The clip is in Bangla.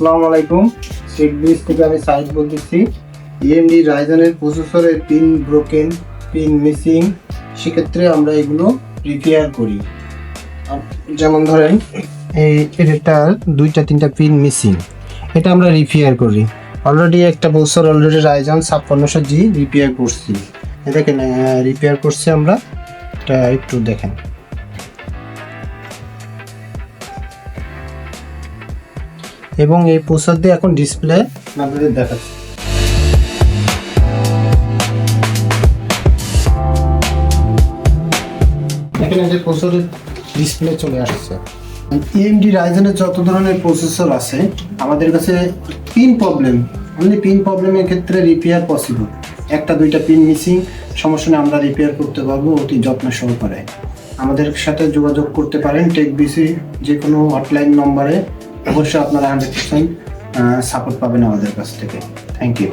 আসসালামু আলাইকুম। শেখ ব্রিজ থেকে আমি সাইদ বলতেছি। ইএমডি রাইজনের প্রসেসরের পিন ব্রোকেন পিন মিসিং সেক্ষেত্রে আমরা এগুলো রিপেয়ার করি। যেমন ধরেন, এই এটার দুইটা, তিনটা পিন মিসিং এটা আমরা রিপেয়ার করি। অলরেডি একটা বছর অলরেডি রাইজন ছাপ্পান্নশো জি রিপেয়ার করছি। দেখেন রিপেয়ার করছি আমরা। এটা একটু দেখেন। এবং এই প্রসাদ দিয়ে এখন ডিসপ্লে আপনাদের দেখাচ্ছি। এখানে যে প্রসেসরের ডিসপ্লে চলে আসছে। এএমডি রাইজেনের যত ধরনের প্রসেসর আছে, আমাদের কাছে পিন প্রবলেম অনলি পিন প্রবলেমের ক্ষেত্রে রিপেয়ার পসিবল একটা, দুইটা পিন মিসিং সমস্যা আমরা রিপেয়ার করতে পারব, অতি যত্ন সহকারে। আমাদের সাথে যোগাযোগ করতে পারেন টেক বিসি যে কোনো হটলাইন নম্বরে অবশ্যই আপনারা হান্ড্রেড পার্সেন্ট সাপোর্ট পাবেন আমাদের কাছ থেকে। Thank you